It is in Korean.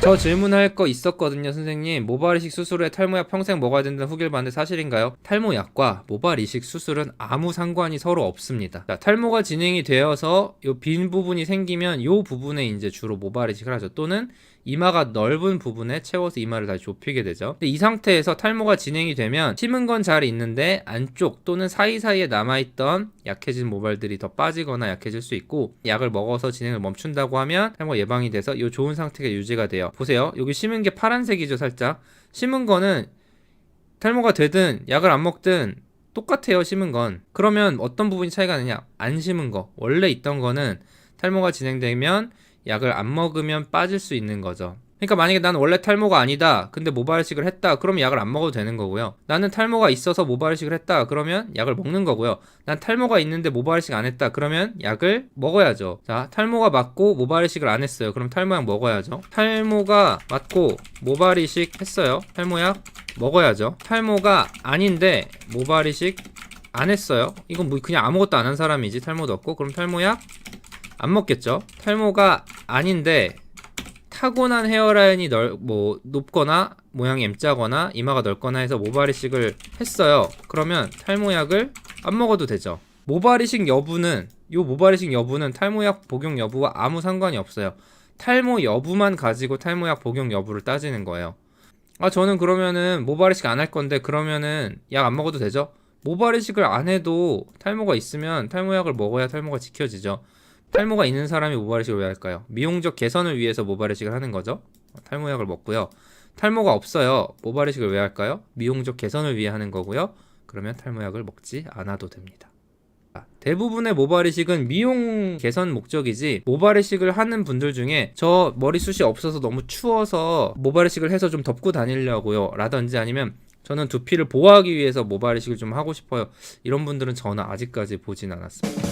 저 질문할 거 있었거든요, 선생님. 모발 이식 수술 후에 탈모약 평생 먹어야 된다는 후기를 봤는데 사실인가요? 탈모약과 모발 이식 수술은 아무 상관이 서로 없습니다. 자, 탈모가 진행이 되어서 요 빈 부분이 생기면 요 부분에 이제 주로 모발 이식을 하죠. 또는 이마가 넓은 부분에 채워서 이마를 다시 좁히게 되죠. 근데 이 상태에서 탈모가 진행이 되면 심은 건 잘 있는데 안쪽 또는 사이사이에 남아있던 약해진 모발들이 더 빠지거나 약해질 수 있고 약을 먹어서 진행을 멈춘다고 하면 탈모가 예방이 돼서 이 좋은 상태가 유지가 돼요. 보세요. 여기 심은 게 파란색이죠, 살짝. 심은 거는 탈모가 되든 약을 안 먹든 똑같아요, 심은 건. 그러면 어떤 부분이 차이가 나냐? 안 심은 거. 원래 있던 거는 탈모가 진행되면 약을 안 먹으면 빠질 수 있는 거죠. 그러니까 만약에 나는 원래 탈모가 아니다. 근데 모발이식을 했다. 그러면 약을 안 먹어도 되는 거고요. 나는 탈모가 있어서 모발이식을 했다. 그러면 약을 먹는 거고요. 난 탈모가 있는데 모발이식 안 했다. 그러면 약을 먹어야죠. 자, 탈모가 맞고 모발이식을 안 했어요. 그럼 탈모약 먹어야죠. 탈모가 맞고 모발이식 했어요. 탈모약 먹어야죠. 탈모가 아닌데 모발이식 안 했어요. 이건 뭐 그냥 아무것도 안 한 사람이지. 탈모도 없고. 그럼 탈모약 안 먹겠죠. 탈모가 아닌데 타고난 헤어라인이 넓, 뭐, 높거나, 모양이 M자거나, 이마가 넓거나 해서 모발이식을 했어요. 그러면 탈모약을 안 먹어도 되죠. 모발이식 여부는, 요 모발이식 여부는 탈모약 복용 여부와 아무 상관이 없어요. 탈모 여부만 가지고 탈모약 복용 여부를 따지는 거예요. 아, 저는 그러면은 모발이식 안 할 건데, 그러면은 약 안 먹어도 되죠? 모발이식을 안 해도 탈모가 있으면 탈모약을 먹어야 탈모가 지켜지죠. 탈모가 있는 사람이 모발이식을 왜 할까요? 미용적 개선을 위해서 모발이식을 하는 거죠. 탈모약을 먹고요. 탈모가 없어요. 모발이식을 왜 할까요? 미용적 개선을 위해 하는 거고요. 그러면 탈모약을 먹지 않아도 됩니다. 아, 대부분의 모발이식은 미용 개선 목적이지 모발이식을 하는 분들 중에 저 머리숱이 없어서 너무 추워서 모발이식을 해서 좀 덮고 다니려고요 라든지 아니면 저는 두피를 보호하기 위해서 모발이식을 좀 하고 싶어요 이런 분들은 저는 아직까지 보진 않았습니다